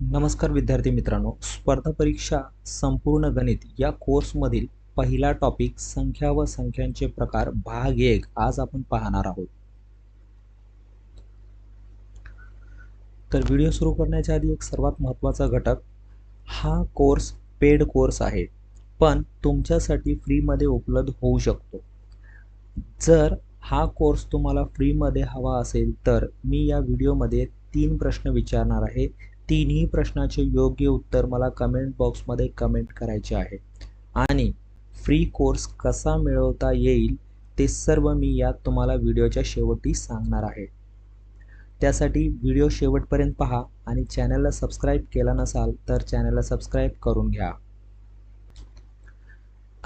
नमस्कार विद्यार्थी मित्रांनो. स्पर्धा परीक्षा संपूर्ण गणित या कोर्समधील पहिला टॉपिक संख्या व संख्यांचे प्रकार भाग एक आज आपण पाहणार आहोत. तर व्हिडिओ सुरू करण्याच्या आधी एक सर्वात महत्त्वाचा घटक हा कोर्स पेड कोर्स आहे. पण तुमच्यासाठी फ्रीमध्ये उपलब्ध होऊ शकतो. जर हा कोर्स तुम्हाला फ्रीमध्ये हवा असेल तर मी या व्हिडिओमध्ये तीन प्रश्न विचारणार आहे. तिन्ही प्रश्नाचे योग्य उत्तर मला कमेंट बॉक्समध्ये कमेंट करायचे आहे. आणि फ्री कोर्स कसा मिळवता येईल ते सर्व मी यात तुम्हाला व्हिडिओच्या शेवटी सांगणार आहे. त्यासाठी व्हिडिओ शेवटपर्यंत पहा आणि चॅनलला सबस्क्राईब केला नसाल तर चॅनलला सबस्क्राईब करून घ्या.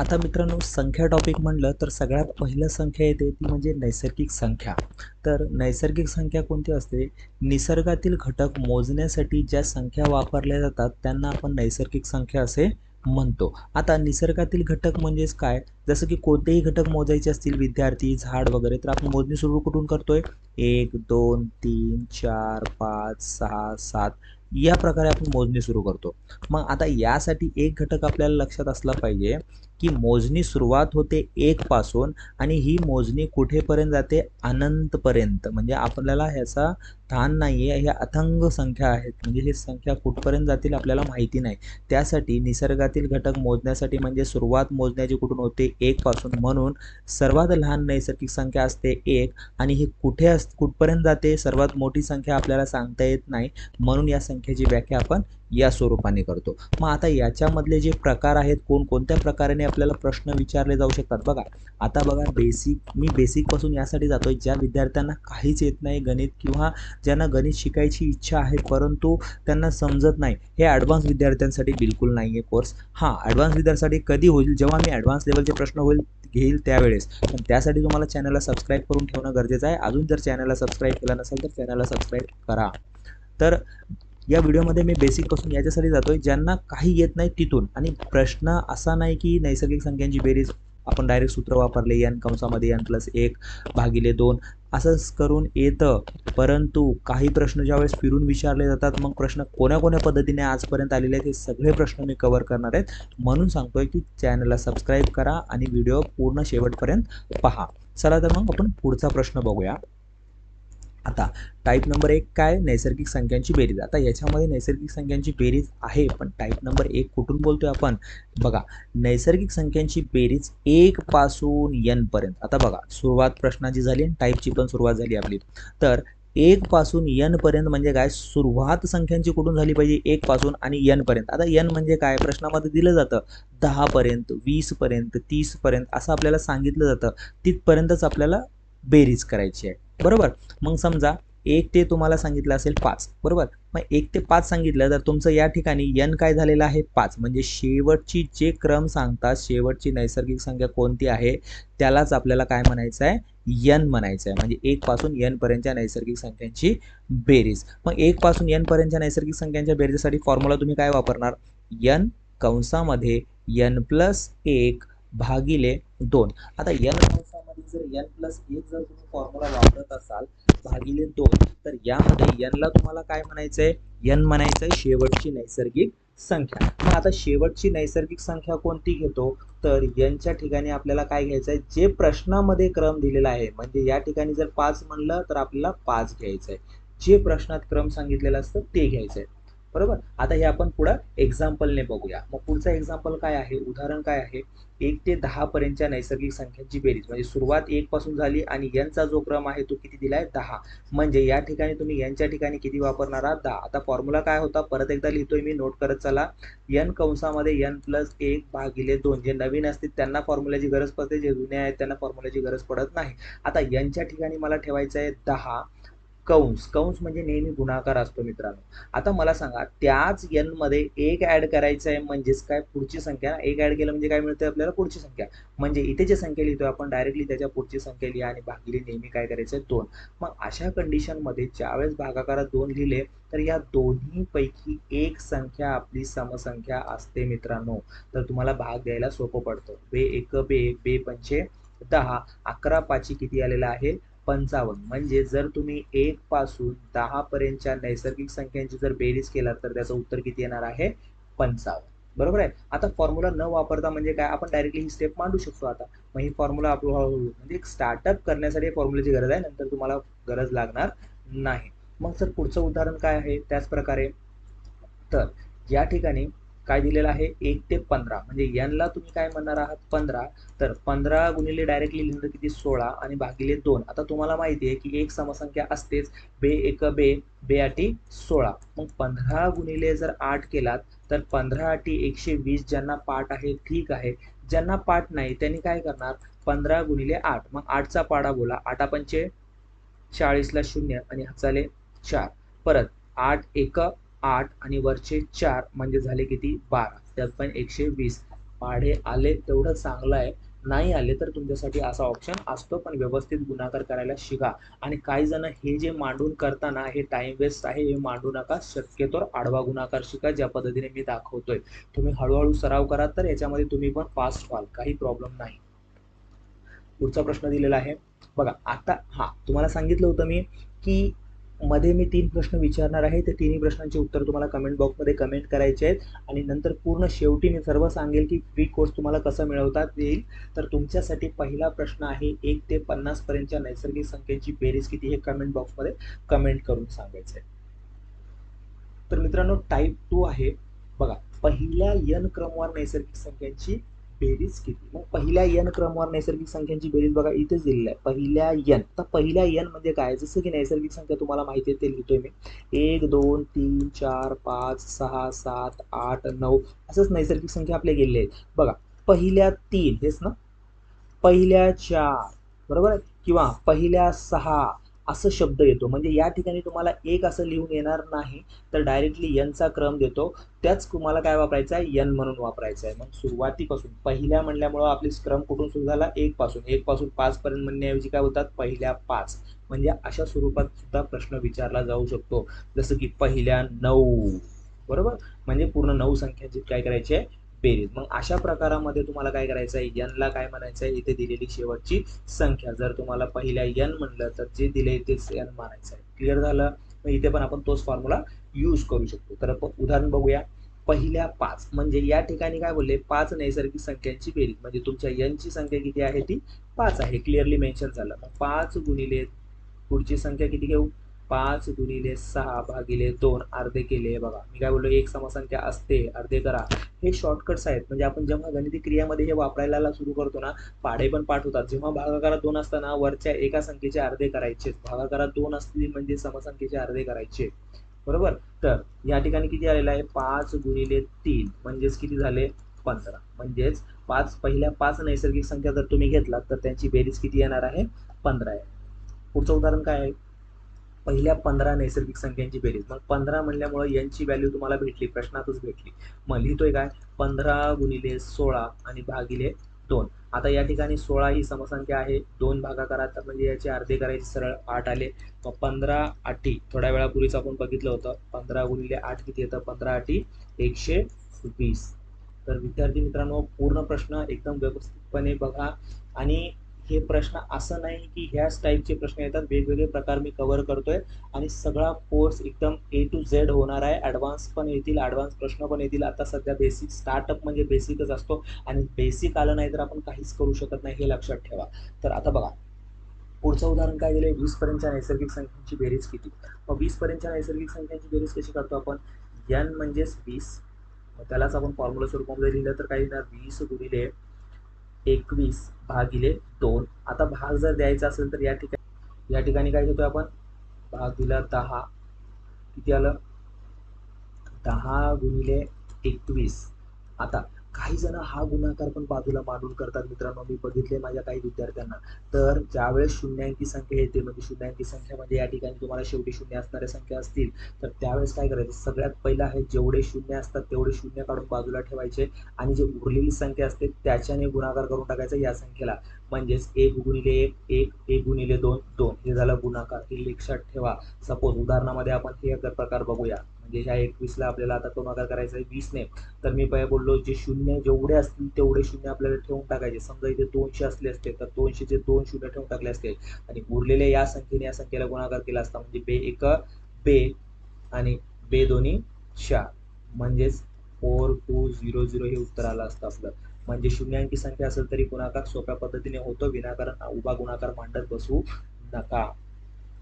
आता मित्रांनो संख्या टॉपिक म्हणलं तर सगळ्यात पहिलं संख्या येते ती म्हणजे नैसर्गिक संख्या. तर नैसर्गिक संख्या कोणती असते? निसर्गातील घटक मोजण्यासाठी ज्या संख्या वापरल्या जातात त्यांना आपण नैसर्गिक संख्या असे म्हणतो. आता निसर्गातील घटक म्हणजेच काय? जसं की कोणतेही घटक मोजायचे असतील विद्यार्थी झाड वगैरे तर आपण मोजणी सुरू कुठून करतोय? एक दोन तीन चार पाच सहा सात या प्रकारे आपण मोजणी सुरू करतो. मग आता यासाठी एक घटक आपल्याला लक्षात असला पाहिजे की मोजणी सुरुवात होते एकपासून आणि ही मोजणी कुठेपर्यंत जाते? अनंतपर्यंत. म्हणजे आपल्याला ह्याचा स्थान नाही आहे ह्या अथंग संख्या आहेत. म्हणजे ही संख्या कुठपर्यंत जातील आपल्याला माहिती नाही. त्यासाठी निसर्गातील घटक मोजण्यासाठी म्हणजे सुरुवात मोजण्याची कुठून होते? एकपासून म्हणून सर्वात लहान नैसर्गिक संख्या असते एक आणि ही कुठे अस कुठपर्यंत जाते? सर्वात मोठी संख्या आपल्याला सांगता येत नाही. म्हणून या संख्येची व्याख्या आपण या स्वरूपाने करतो. मग आता याच्यामधले जे प्रकार आहेत कोण कोणत्या प्रकाराने आपल्याला प्रश्न विचारले जाऊ शकतात? बघा आता बघा बेसिक मी बेसिकपासून यासाठी जातोय. ज्या विद्यार्थ्यांना काहीच येत नाही गणित किंवा ज्यांना गणित शिकायची इच्छा आहे परंतु त्यांना समजत नाही. हे ॲडव्हान्स विद्यार्थ्यांसाठी बिलकुल नाही आहे कोर्स हां ॲडव्हान्स विद्यार्थ्यांसाठी कधी होईल? जेव्हा मी ॲडव्हान्स लेवलचे प्रश्न होईल घेईल त्यावेळेस. पण त्यासाठी तुम्हाला चॅनलला सबस्क्राईब करून ठेवणं गरजेचं आहे. अजून जर चॅनलला सबस्क्राईब केला नसेल तर चॅनलला सबस्क्राईब करा. तर या व्हिडिओमध्ये मी बेसिकपासून याच्यासाठी जातो आहे ज्यांना काही येत नाही तिथून. आणि प्रश्न असा नाही की नैसर्गिक संख्यांची बेरीज आपण डायरेक्ट सूत्र वापरले एन कंसामध्ये एन प्लस एक भागिले दोन असंच करून येतं. परंतु काही प्रश्न ज्यावेळेस फिरून विचारले जातात मग प्रश्न कोण्या कोण्या पद्धतीने आजपर्यंत आलेले आहेत हे सगळे प्रश्न मी कवर करणार आहेत म्हणून सांगतोय की चॅनलला सबस्क्राईब करा आणि व्हिडिओ पूर्ण शेवटपर्यंत पहा. चला तर मग आपण पुढचा प्रश्न बघूया. आता टाईप नंबर एक काय? नैसर्गिक संख्यांची बेरीज. आता याच्यामध्ये नैसर्गिक संख्यांची बेरीज आहे पण टाईप नंबर एक कुठून बोलतोय आपण? बघा नैसर्गिक संख्यांची बेरीज एक पासून एन पर्यंत. आता बघा सुरुवात प्रश्नाची झाली आणि टाईपची पण सुरुवात झाली आपली. तर एक पासून एन पर्यंत म्हणजे काय? सुरुवात संख्यांची कुठून झाली पाहिजे? एक पासून आणि एन पर्यंत. आता एन म्हणजे काय? प्रश्नामध्ये दिलं जातं. दहा पर्यंत वीस पर्यंत तीस पर्यंत असं आपल्याला सांगितलं जातं. तिथपर्यंतच आपल्याला बेरीज करायची आहे. बरोबर? मग समजा एक ते तुम्हाला सांगितलं असेल पाच बरोबर? मग एक ते पाच सांगितलं तर तुमचं या ठिकाणी यन काय झालेलं आहे? पाच. म्हणजे शेवटची जे क्रम सांगतात शेवटची नैसर्गिक संख्या कोणती आहे? त्यालाच आपल्याला काय म्हणायचं आहे? यन म्हणायचं आहे. म्हणजे एकपासून यनपर्यंतच्या नैसर्गिक संख्यांची बेरीज. मग एकपासून यनपर्यंतच्या नैसर्गिक संख्यांच्या बेरीजसाठी फॉर्म्युला तुम्ही काय वापरणार? यन कंसामध्ये यन प्लस एक भागिले दोन. आता यन जर एन प्लस एक जर तुम्ही फॉर्म्युला वापरत असाल भागिले दोन तर यामध्ये एनला तुम्हाला काय म्हणायचंय? एन म्हणायचंय शेवटची नैसर्गिक संख्या. मग आता शेवटची नैसर्गिक संख्या कोणती घेतो? तर यांच्या ठिकाणी आपल्याला काय घ्यायचं आहे जे प्रश्नामध्ये क्रम दिलेला आहे म्हणजे या ठिकाणी जर पाच म्हणलं तर आपल्याला पाच घ्यायचं आहे जे प्रश्नात क्रम सांगितलेलं असतं ते घ्यायचं आहे बरोबर? आता हे आपण पुढं एक्झाम्पलने बघूया. मग पुढचं एक्झाम्पल काय आहे? उदाहरण काय आहे? एक ते दहा पर्यंतच्या नैसर्गिक संख्यांची बेरीज. म्हणजे सुरुवात एक पासून झाली आणि यांचा जो क्रम आहे तो किती दिलाय? दहा. म्हणजे या ठिकाणी तुम्ही यांच्या ठिकाणी किती वापरणार आहात? दहा. आता फॉर्म्युला काय होता? परत एकदा लिहितोय मी नोट करत चला. यन कंसामध्ये यन प्लस एक भागिले दोन. जे नवीन असतील त्यांना फॉर्म्युल्याची गरज पडते. जे जुने आहेत त्यांना फॉर्म्युल्याची गरज पडत नाही. आता यांच्या ठिकाणी मला ठेवायचं आहे दहा. कंस. कंस म्हणजे नेहमी गुणाकार असतो मित्रांनो. आता मला सांगा त्याच एनमध्ये एक ऍड करायचं आहे म्हणजेच काय? पुढची संख्या एक ऍड केलं म्हणजे काय मिळतं आपल्याला? पुढची संख्या. म्हणजे इथे जे संख्या लिहितोय आपण डायरेक्टली त्याच्या पुढची संख्या लिहा आणि भागिले नेहमी काय करायचं आहे दोन. मग अशा कंडिशनमध्ये ज्यावेळेस भागाकारात दोन लिहिले तर या दोन्हीपैकी एक संख्या आपली समसंख्या असते मित्रांनो. तर तुम्हाला भाग द्यायला सोपं पडतं. बे एक बे बे पंचे दहा. अकरा पाची किती आलेला आहे? पंचावन्न. म्हणजे जर तुम्ही एक पासून दहा पर्यंतच्या नैसर्गिक संख्यांची जर बेरीज केला तर त्याचं उत्तर किती येणार आहे? पंचावन्न. बरोबर आहे? आता फॉर्म्युला न वापरता म्हणजे काय? आपण डायरेक्टली ही स्टेप मांडू शकतो आता. मग ही फॉर्म्युला आपलं हळूहळू म्हणजे एक स्टार्टअप करण्यासाठी फॉर्म्युलाची गरज आहे नंतर तुम्हाला गरज लागणार नाही. मग सर पुढचं उदाहरण काय आहे? त्याच प्रकारे तर या ठिकाणी काय दिलेलं आहे? एक ते पंधरा. म्हणजे यांना तुम्ही काय म्हणणार आहात? पंधरा. तर पंधरा गुणिले डायरेक्टली लिहिलं किती? सोळा आणि भागिले दोन. आता तुम्हाला माहिती आहे की एक समसंख्या असतेच. बे एक बे बे आठी सोळा. मग पंधरा गुणिले जर आठ केलात तर पंधरा आठी एकशे वीस ज्यांना पाठ आहे ठीक आहे. ज्यांना पाठ नाही त्यांनी काय करणार? पंधरा गुणिले आठ. मग आठचा पाडा बोला. आठा पंचे चाळीसला शून्य आणि हाचाले चार. परत आठ एक आठ आणि वरचे चार म्हणजे झाले किती? बारा. त्यात पण एकशे वीस. पाढे आले तेवढं चांगलं आहे. नाही आले तर तुमच्यासाठी असा ऑप्शन असतो पण व्यवस्थित गुणाकार करायला शिका. आणि काही जण हे जे मांडून करताना हे टाइम वेस्ट आहे हे मांडू नका. शक्यतो आडवा गुणाकार शिका ज्या पद्धतीने मी दाखवतोय. तुम्ही हळूहळू सराव करा तर याच्यामध्ये तुम्ही पण फास्ट व्हाल. काही प्रॉब्लेम नाही. पुढचा प्रश्न दिलेला आहे. बघा आता हा तुम्हाला सांगितलं होतं मी की मध्ये मी तीन प्रश्न विचारणार आहे. ते तिन्ही प्रश्नांचे उत्तर तुम्हाला कमेंट बॉक्समध्ये कमेंट करायचे आहेत. आणि नंतर पूर्ण शेवटी मी सर्व सांगेल की फ्री कोर्स तुम्हाला कसं मिळवता येईल. तर तुमच्यासाठी पहिला प्रश्न आहे एक ते पन्नास पर्यंतच्या नैसर्गिक संख्येची बेरीज किती हे कमेंट बॉक्समध्ये कमेंट करून सांगायचं आहे तर मित्रांनो टाईप टू आहे. बघा पहिल्या यन क्रमवार नैसर्गिक संख्यांची बेरीज किती मग पहिल्या यन क्रमवार नैसर्गिक संख्यांची बेरीज बघा इथेच दिलेली आहे. पहिल्या यन. तर पहिल्या यन म्हणजे काय? जसं की नैसर्गिक संख्या तुम्हाला माहिती आहे ते लिहितोय मी. एक दोन तीन चार पाच सहा सात आठ नऊ. असंच नैसर्गिक संख्या आपल्या गेलेले आहेत. बघा पहिल्या तीन हेच ना? पहिल्या चार. बरोबर किंवा पहिल्या सहा. असं शब्द येतो. म्हणजे या ठिकाणी तुम्हाला एक असं लिहून येणार नाही तर डायरेक्टली यनचा क्रम देतो. त्याच तुम्हाला काय वापरायचं आहे? यन म्हणून वापरायचं आहे. मग सुरुवातीपासून पहिल्या म्हणल्यामुळं आपली क्रम कुठून सुरू झाला? एकपासून एकपासून पाचपर्यंत म्हणण्याऐवजी काय होतात पहिल्या पाच. म्हणजे अशा स्वरूपात सुद्धा प्रश्न विचारला जाऊ शकतो. जसं की पहिल्या नऊ. बरोबर? म्हणजे पूर्ण नऊ संख्यांची काय करायची आहे? बेरीज मग अशा प्रकारामध्ये तुम्हाला काय करायचं आहे? यनला काय म्हणायचं आहे? इथे दिलेली शेवटची संख्या. जर तुम्हाला पहिल्या यन म्हणलं तर जे दिले तेच यन मानायचं आहे. क्लिअर झालं? मग इथे पण आपण तोच फॉर्म्युला यूज करू शकतो. तर उदाहरण बघूया. पहिल्या पाच. म्हणजे या ठिकाणी काय बोलले? पाच नैसर्गिक संख्यांची बेरीज. म्हणजे तुमच्या यनची संख्या किती आहे ती? पाच आहे. क्लिअरली मेन्शन झालं. मग पाच गुणिले पुढची संख्या किती घेऊ? पाच गुणिले सहा भागिले दोन अर्धे केले. बघा मी काय बोललो एक समसंख्या असते अर्धे करा. हे शॉर्टकट्स आहेत. म्हणजे आपण जेव्हा गणिती क्रियामध्ये हे वापरायला सुरू करतो ना पाढे पण पाठ होतात. जेव्हा भागाकारात दोन असताना वरच्या एका संख्येचे अर्धे करायचे. भागाकारात दोन असतील म्हणजे समसंख्येचे अर्धे करायचे. बरोबर? तर या ठिकाणी किती आलेलं आहे? पाच गुणिले तीन. म्हणजेच किती झाले? पंधरा. म्हणजेच पाच पहिल्या पाच नैसर्गिक संख्या जर तुम्ही घेतलात तर त्यांची बेरीज किती येणार आहे? पंधरा आहे. पुढचं उदाहरण काय आहे? पहिल्या पंधरा नैसर्गिक संख्यांची बेरीज. मग पंधरा म्हणल्यामुळे यांची व्हॅल्यू तुम्हाला भेटली प्रश्नातच भेटली. मग लिहितोय काय? पंधरा गुणिले सोळा आणि भागिले दोन. आता या ठिकाणी सोळा ही समसंख्या आहे. दोन भागाकारात म्हणजे याचे अर्धे करायचे सरळ आठ आले. मग पंधरा आठी थोड्या वेळापूर्वीच आपण बघितलं होतं. पंधरा गुणिले आठ किती येतं? पंधरा आठी एकशे वीस. तर विद्यार्थी मित्रांनो पूर्ण प्रश्न एकदम व्यवस्थितपणे बघा. आणि हे प्रश्न असं नाही की ह्याच टाईपचे प्रश्न येतात. वेगवेगळे प्रकार मी कव्हर करतोय. आणि सगळा कोर्स एकदम ए टू झेड होणार आहे. ॲडव्हान्स पण येतील ॲडव्हान्स प्रश्न पण येतील. आता सध्या बेसिक स्टार्टअप म्हणजे बेसिकच असतो. आणि बेसिक आलं नाही तर आपण काहीच करू शकत नाही हे लक्षात ठेवा. तर आता बघा. पुढचं उदाहरण काय दिलं वीस पर्यंतच्या नैसर्गिक संख्यांची बेरीज किती? मग वीसपर्यंतच्या नैसर्गिक संख्यांची बेरीज कशी करतो आपण? यन म्हणजेच वीस. मग त्यालाच आपण फॉर्म्युला स्वरूपामध्ये लिहिलं तर काय येणार वीस गुणिले एकवीस भागिले दोन. आता भाग जर द्यायचा असेल तर या ठिकाणी या ठिकाणी काय घेतोय आपण? भाग दिला दहा. किती आलं? दहा गुणिले एकवीस. आता काही जण हा गुणाकार पण बाजूला मांडून करतात. मित्रांनो मी बघितले माझ्या काही विद्यार्थ्यांना. तर ज्यावेळेस शून्यांकी संख्या येते म्हणजे शून्यांकी संख्या म्हणजे या ठिकाणी तुम्हाला शेवटी शून्य असणाऱ्या संख्या असतील तर त्यावेळेस काय करायचं? सगळ्यात पहिलं आहे जेवढे शून्य असतात तेवढे शून्य काढून बाजूला ठेवायचे. आणि जे उरलेली संख्या असते त्याच्याने गुणाकार करून टाकायचा या संख्येला. म्हणजेच एक गुणिले एक एक एक गुणिले दोन दोन. हे झालं गुणाकार. हे लक्षात ठेवा. सपोज उदाहरणामध्ये आपण हे प्रकार बघूया. म्हणजे ह्या एकवीसला आपल्याला आता गुणाकार करायचा आहे? वीसने तर मी पहिले बोललो जे शून्य जेवढे असतील तेवढे शून्य आपल्याला ठेवून टाकायचे. समजा इथे दोनशे असले असते तर दोनशेचे दोन शून्य ठेवून टाकले असते. आणि उरलेले या संख्येने या संख्येला गुणाकार केला असता म्हणजे बे एक बे आणि बे दोन्ही चार. म्हणजेच फोर टू झिरो झिरो हे उत्तर आलं असतं आपलं. म्हणजे शून्यांकी संख्या असेल तरी गुणाकार सोप्या पद्धतीने होतो. विनाकारण उभा गुणाकार मांडत बसू नका.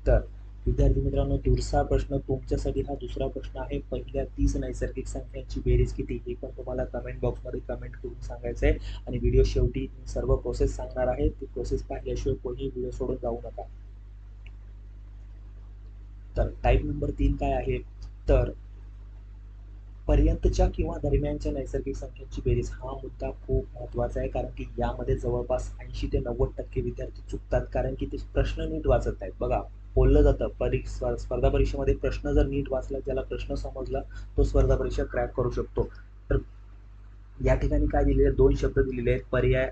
तर विद्यार्थी मित्रांनो दुसरा प्रश्न तुमच्यासाठी हा दुसरा प्रश्न आहे. पहिल्या तीस नैसर्गिक संख्यांची बेरीज किती? हे पण तुम्हाला कमेंट बॉक्समध्ये कमेंट करून सांगायचं आहे. आणि व्हिडिओ शेवटी सर्व प्रोसेस सांगणार आहे. ती प्रोसेस पाहिल्याशिवाय कोणीही व्हिडिओ सोडून जाऊ नका. तर टाईप नंबर तीन काय आहे? तर पर्यंतच्या किंवा दरम्यानच्या नैसर्गिक संख्यांची बेरीज हा मुद्दा खूप महत्त्वाचा आहे. कारण की यामध्ये जवळपास ऐंशी ते नव्वद टक्के विद्यार्थी चुकतात. कारण की ते प्रश्न नीट वाचत आहेत. बघा बोललं जातं परीक्षा स्पर्धा परीक्षेमध्ये प्रश्न जर नीट वाचला ज्याला प्रश्न समजला तो स्पर्धा परीक्षा क्रॅक करू शकतो. तर या ठिकाणी काय दिलेले दोन शब्द दिलेले आहेत. पर्याय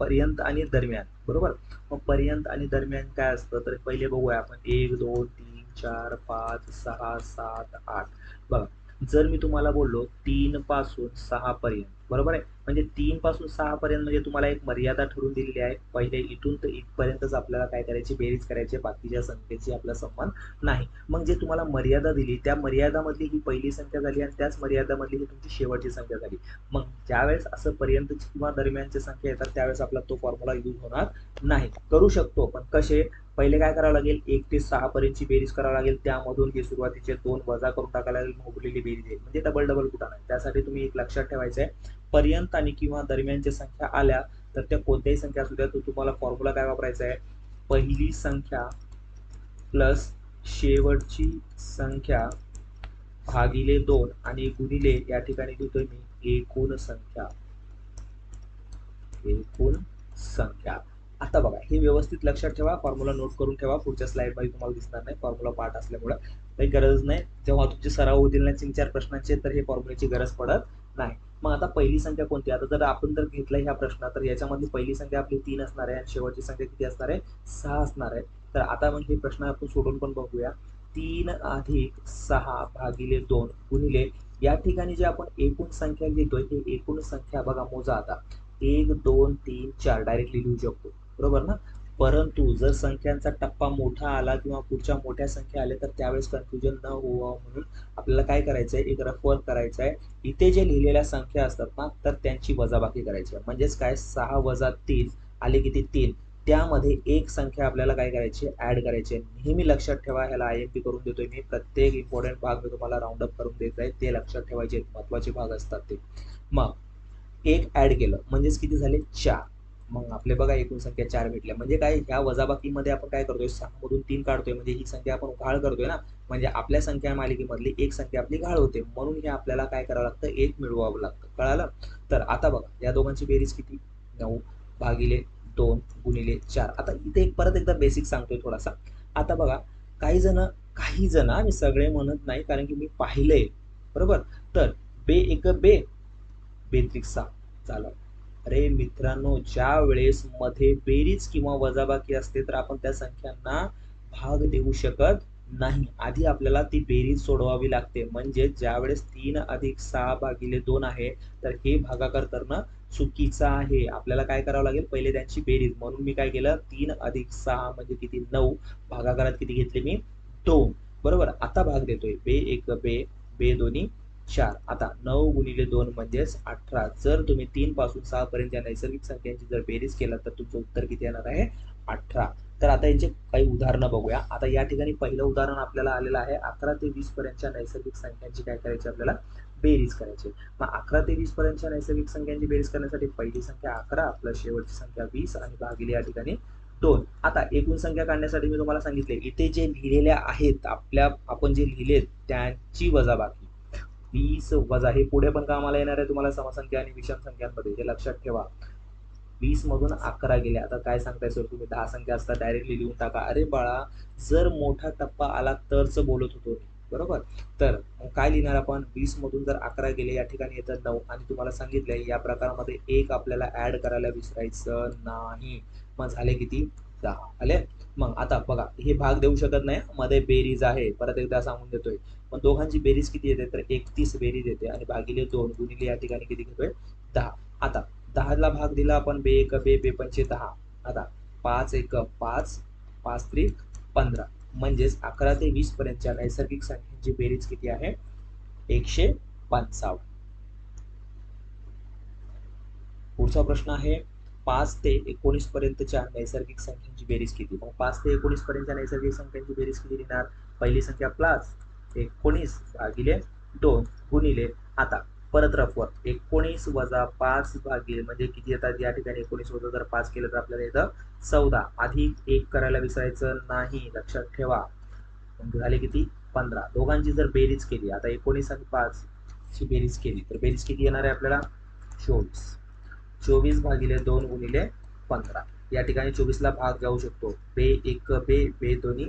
पर्यंत आणि दरम्यान. बरोबर? मग पर्यंत आणि दरम्यान काय असतं? तर पहिले बघूया आपण. एक दोन तीन चार पाच सहा सात आठ. बघा जर मी तुम्हाला बोललो तीन पासून सहा पर्यंत बरोबर आहे? म्हणजे तीन पासून सहा पर्यंत म्हणजे तुम्हाला एक मर्यादा ठरून दिलेली आहे. पहिले इथून तर इथपर्यंतच आपल्याला काय करायची? बेरीज करायची. बाकीच्या संख्येची आपला संबंध नाही. मग जे तुम्हाला मर्यादा दिली त्या मर्यादामधली ही पहिली संख्या झाली आणि त्याच मर्यादामधली ही तुमची शेवटची संख्या झाली. मग ज्यावेळेस असं पर्यंत किंवा दरम्यानची संख्या येतात त्यावेळेस आपला तो फॉर्म्युला युज होणार नाही. करू शकतो पण कसे? पहिले काय करावं लागेल? एक ते सहा पर्यंतची बेरीज करावं लागेल. त्यामधून हे सुरुवातीचे दोन वजा करून टाकायला लागेल. उरलेली बेरीज आहे. म्हणजे डबल डबल कुठं नाही. त्यासाठी तुम्ही एक लक्षात ठेवायचं आहे पर्यंत आणि किंवा दरम्यानच्या संख्या आल्या तर त्या कोणत्याही संख्या असू द्या तो तुम्हाला फॉर्म्युला काय वापरायचा आहे? पहिली संख्या प्लस शेवटची संख्या भागिले दोन आणि गुणिले या ठिकाणी लिहितोय मी एकूण संख्या. एकूण संख्या. आता बघा हे व्यवस्थित लक्षात ठेवा फॉर्म्युला नोट करून ठेवा पुढच्या स्लाइडमध्ये तुम्हाला दिसणार नाही फॉर्म्युला पार्ट असल्यामुळे काही गरज नाही. जेव्हा तुमचे सराव होतील ना तीन चार प्रश्नांचे तर हे फॉर्म्युलाची गरज पडत नाही. मग आता पहिली संख्या कोणती? आता जर आपण जर घेतला ह्या प्रश्न तर याच्यामध्ये पहिली संख्या आपली तीन असणार आहे आणि शेवटची संख्या किती असणार आहे? सहा असणार आहे. तर आता मग हे प्रश्न आपण सोडून पण बघूया. तीन अधिक सहा भागिले दोन गुणिले या ठिकाणी जे आपण एकूण संख्या घेतोय ते एकूण संख्या बघा मोजा आता. एक दोन तीन चार. डायरेक्टली लिहू शकतो. बरोबर ना? परंतु जर संख्यांचा टप्पा मोठा आला किंवा पुढच्या मोठ्या संख्या आल्या तर त्यावेळेस कन्फ्युजन न होवं म्हणून आपल्याला काय करायचं आहे एक रफ वर्क करायचं आहे इथे जे लिहिलेल्या संख्या असतात ना तर त्यांची वजाबाकी करायची आहे. म्हणजेच काय? सहा वजा तीन आले किती? तीन. त्यामध्ये एक संख्या आपल्याला काय करायची? ऍड करायची आहे. नेहमी लक्षात ठेवा ह्याला आय एम पी करून देतोय मी. प्रत्येक इम्पॉर्टंट भाग मी तुम्हाला राऊंड अप करून देत आहे ते लक्षात ठेवायचे महत्त्वाचे भाग असतात ते. मग एक ऍड केलं. म्हणजेच किती झाले? चार. मग आपले बघा एकूण संख्या चार भेटल्या. म्हणजे काय ह्या वजाबाकीमध्ये आपण काय करतोय? सहा मधून तीन काढतोय. म्हणजे ही संख्या आपण घाळ करतोय ना? म्हणजे आपल्या संख्या मालिकेमधली एक संख्या आपली घाळ होते. म्हणून हे आपल्याला काय करावं लागतं? एक मिळवावं लागतं. कळालं? तर आता बघा या दोघांची बेरीज किती? नऊ भागिले दोन गुणिले चार. आता इथे एक परत एकदा बेसिक सांगतोय थोडासा. आता बघा काही जण काही जण मी सगळे म्हणत नाही कारण की मी पाहिलंय. बरोबर? तर बे एक बे. बेत्रिक्सा झालं. अरे मित्रांनो ज्या वेळेस मध्ये बेरीज किंवा वजाबाकी असते तर आपण त्या संख्यांना भाग देऊ शकत नाही. आधी आपल्याला ती बेरीज सोडवावी लागते. म्हणजे ज्या वेळेस तीन अधिक सहा भागिले दोन आहे तर हे भागाकार करणं चुकीचं आहे. आपल्याला काय करावं लागेल? पहिले त्यांची बेरीज. म्हणून मी काय केलं? तीन अधिक सहा म्हणजे किती? नऊ. भागाकारात किती घेतले मी? दोन. बरोबर? आता भाग देतोय. बे एक बे. बे दोन्ही. चार. आता नऊ गुणिले दोन म्हणजेच अठरा. जर तुम्ही तीन पासून सहा पर्यंत या नैसर्गिक संख्यांची जर बेरीज केला तर तुमचं उत्तर किती येणार आहे? अठरा. तर आता यांचे काही उदाहरणं बघूया. आता या ठिकाणी पहिलं उदाहरण आपल्याला आलेलं आहे. अकरा ते वीस पर्यंतच्या नैसर्गिक संख्यांची काय करायची आपल्याला? बेरीज करायची. मग अकरा ते वीस पर्यंतच्या नैसर्गिक संख्यांची बेरीज करण्यासाठी पहिली संख्या अकरा प्लस शेवटची संख्या वीस आणि भागिले या ठिकाणी दोन. आता एकूण संख्या काढण्यासाठी मी तुम्हाला सांगितले इथे जे लिहिलेल्या आहेत आपल्या आपण जे लिहिलेत त्यांची वजाबाकी. वीस वजा हे पुढे पण कामाला येणार आहे तुम्हाला समसंख्या आणि विषम संख्यांमध्ये हे लक्षात ठेवा. वीस मधून अकरा गेले. आता काय सांगताय सर तुम्ही? दहा संख्या असता डायरेक्टली लिहून टाका. अरे बाळा जर मोठा टप्पा आला तरच बोलत होतो बरोबर? तर काय लिहिणार आपण? वीस मधून जर अकरा गेले या ठिकाणी येतात नऊ. आणि तुम्हाला सांगितलंय या प्रकारामध्ये एक आपल्याला ऍड करायला विसरायचं नाही. मग झाले किती? दहा आले? मग आता बघा हे भाग देऊ शकत नाही मध्ये बेरीज आहे. परत एकदा सांगून देतोय. पण दोघांची बेरीज किती येते? तर एकतीस बेरीज येते आणि भागिले दोन गुणिले या ठिकाणी किती घेतोय? दहा. आता दहाला भाग दिला आपण बे एक बे बे पंचे दहा. आता पाच एक पाच पाच त्रिक पंधरा. म्हणजेच अकरा ते वीस पर्यंतच्या नैसर्गिक संख्यांची बेरीज किती आहे? एकशे पंचावन्न. पुढचा प्रश्न आहे पाच ते एकोणीस पर्यंतच्या नैसर्गिक संख्यांची बेरीज किती मग पाच ते एकोणीस पर्यंतच्या नैसर्गिक संख्यांची बेरीज किती लिहिणार पहिली संख्या प्लस एकोणीस भागिले दोन गुणिले आता. परत रफवर. एकोणीस वजा पाच भागिले म्हणजे किती येतात? या ठिकाणी एकोणीस वजा जर पाच केलं तर आपल्याला येतं चौदा. अधिक एक करायला विसरायचं नाही. लक्षात ठेवा. झाले किती? पंधरा. दोघांची जर बेरीज केली आता एकोणीस आणि पाच ची बेरीज केली तर बेरीज किती येणार आहे आपल्याला? चोवीस. चोवीस भागिले दोन गुणिले पंधरा. या ठिकाणी चोवीसला भाग जाऊ शकतो. बे एक बे बे दोन्ही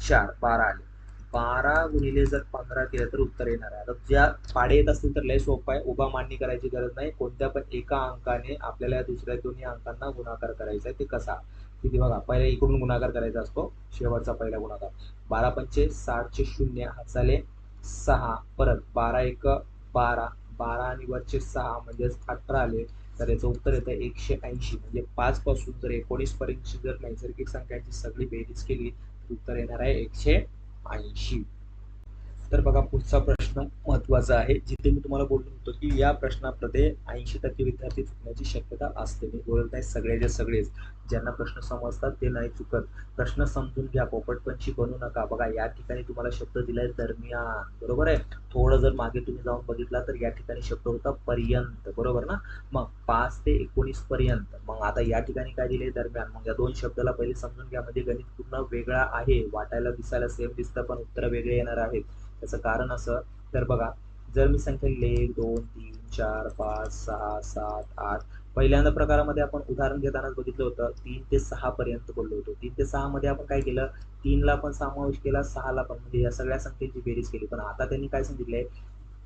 चार बारा आले. बारा गुणिले जर पंधरा केलं तर उत्तर येणार आहे. आता ज्या पाडे येत असतील तर लय सोपं आहे. उभा मांडणी करायची गरज नाही. कोणत्या पण एका अंकाने आपल्याला या दुसऱ्या दोन्ही अंकांना गुणाकार करायचा आहे ते कसा? किती बघा पहिल्या इकडून गुणाकार करायचा असतो. शेवटचा पहिला गुणाकार. बारा पंचे साठचे शून्य हात झाले सहा. परत बारा एक बारा. बारा आणि वरचे सहा म्हणजेच अठरा आले. तर याचं उत्तर येतं एकशे ऐंशी. म्हणजे पाच पासून जर एकोणीस पर्यंतची जर नैसर्गिक संख्यांची सगळी बेरीज केली तर उत्तर येणार आहे एकशे ऐंशी. तर बघा पुढचा प्रश्न महत्त्वाचा आहे. जिथे मी तुम्हाला बोललो होतो की या प्रश्नामध्ये ऐंशी टक्के विद्यार्थी चुकण्याची शक्यता असते. मी बोलत नाही सगळेचे सगळेच. ज्यांना प्रश्न समजतात ते नाही चुकत प्रश्न समजून घ्या. पोपटपंची बनू नका. बघा या ठिकाणी तुम्हाला शब्द दिलाय दरम्यान. बरोबर आहे? थोडं जर मागे तुम्ही जाऊन बघितला तर या ठिकाणी शब्द होता पर्यंत. बरोबर ना? मग पाच ते एकोणीस पर्यंत. मग आता या ठिकाणी काय दिले दरम्यान? मग या दोन शब्दाला पहिले समजून घ्या. म्हणजे गणित पूर्ण वेगळा आहे. वाटायला दिसायला सेम दिसतं पण उत्तर वेगळे येणार आहेत. त्याचं कारण असं. तर बघा जर मी संख्या लिहिले एक दोन तीन चार पाच सहा सात आठ. पहिल्यांदा प्रकारामध्ये आपण उदाहरण घेतानाच बघितलं होतं तीन ते सहा पर्यंत बोललो होतो. तीन ते सहा मध्ये आपण काय केलं? तीनला पण समावेश केला सहाला पण. म्हणजे या सगळ्या संख्येची बेरीज केली. पण आता त्यांनी काय सांगितलंय?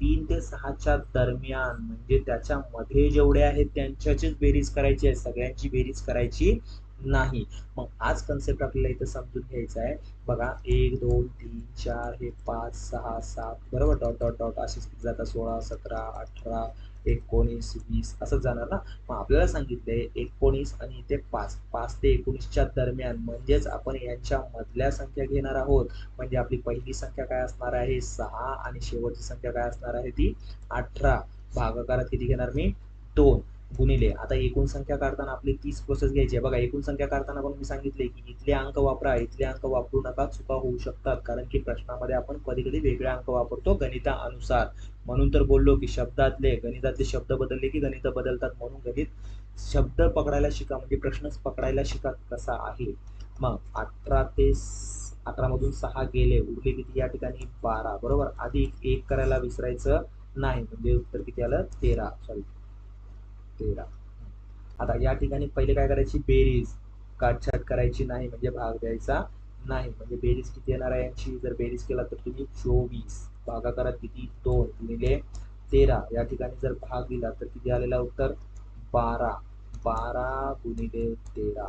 तीन ते सहाच्या दरम्यान म्हणजे त्याच्यामध्ये जेवढे आहेत त्यांच्याचीच बेरीज करायची आहे. सगळ्यांची बेरीज करायची नाही. मग आज कन्सेप्ट आपल्याला इथं समजून घ्यायचा आहे. बघा एक दोन तीन चार हे पाच सहा सात बरोबर? डॉट डॉट डॉट असेच जाता सोळा सतरा अठरा एकोणीस वीस असंच जाणार ना? मग आपल्याला सांगितलंय एकोणीस आणि इथे पाच. पाच ते एकोणीसच्या दरम्यान म्हणजेच आपण यांच्या मधल्या संख्या घेणार आहोत. म्हणजे आपली पहिली संख्या काय असणार आहे? सहा आणि शेवटची संख्या काय असणार आहे ती? अठरा. भागाकारात किती घेणार मी? दोन. गुणिले आता एकूण संख्या काढताना आपली तीस प्रोसेस घ्यायची. आहे बघा एकूण संख्या काढताना पण मी सांगितले की इथले अंक वापरा इथले अंक वापरू नका चुका होऊ शकतात. कारण की प्रश्नामध्ये आपण कधी कधी वेगळे अंक वापरतो गणितानुसार. म्हणून तर बोललो की शब्दातले गणितातले शब्द बदलले की गणित बदलतात म्हणून गणित शब्द पकडायला शिका म्हणजे प्रश्नच पकडायला शिका कसा आहे. मग अठरा ते अठरा मधून सहा गेले उरले किती? या ठिकाणी बारा. बरोबर? आधी एक करायला विसरायचं नाही. म्हणजे उत्तर किती आलं? तेरा. सॉरी तेरा. आता या ठिकाणी पहिले काय करायची? बेरीज. काटछाट करायची नाही म्हणजे भाग द्यायचा नाही. म्हणजे बेरीज किती येणार आहे यांची? जर बेरीज केला तर तुम्ही चोवीस. भागाकारात किती? दोन. गुणिले तेरा. या ठिकाणी जर भाग दिला तर किती आलेला उत्तर? बारा. बारा गुणिले तेरा.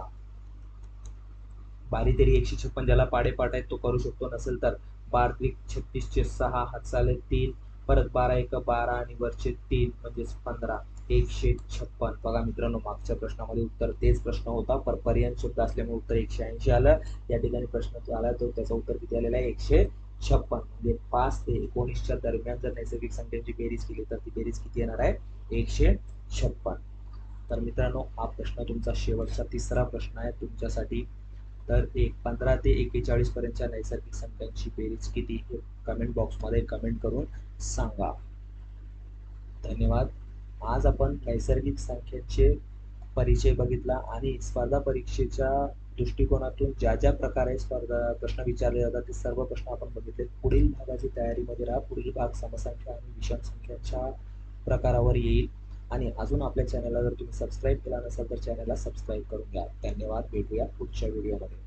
बारी तेरी एकशे छप्पन. ज्याला पाडेपाट आहेत तो करू शकतो. नसेल तर बार त्रिक छत्तीसचे सहा हात चाले तीन. परत बारा एक बारा आणि वरचे तीन म्हणजेच पंधरा. एकशे छप्पन. बघा मित्रांनो मागच्या प्रश्नामध्ये उत्तर तेच प्रश्न होता. पर पर्यंत शब्द असल्यामुळे उत्तर एकशे ऐंशी आलं. या ठिकाणी प्रश्न आला तो त्याचं उत्तर किती आलेलं आहे? एकशे छप्पन. म्हणजे पाच ते एकोणीसच्या दरम्यान जर नैसर्गिक संख्यांची बेरीज केली तर ती बेरीज किती येणार आहे? एकशे छप्पन. तर मित्रांनो हा प्रश्न तुमचा शेवटचा तिसरा प्रश्न आहे. तुमच्यासाठी तर एक पंधरा ते एकेचाळीस पर्यंतच्या नैसर्गिक संख्यांची बेरीज किती? कमेंट बॉक्समध्ये कमेंट करून सांगा. धन्यवाद. आज आपण नैसर्गिक संख्येचे परिचय बघितला आणि स्पर्धा परीक्षेच्या दृष्टिकोनातून ज्या ज्या प्रकारे स्पर्धा प्रश्न विचारले जातात ते सर्व प्रश्न आपण बघितले. पुढील भागाची तयारीमध्ये राहा. पुढील भाग समसंख्या आणि विषम संख्याच्या प्रकारावर येईल. आणि अजून आपल्या चॅनलला जर तुम्ही सबस्क्राईब केला नसेल तर चॅनलला सबस्क्राईब करून घ्या. धन्यवाद. भेटूया पुढच्या व्हिडिओमध्ये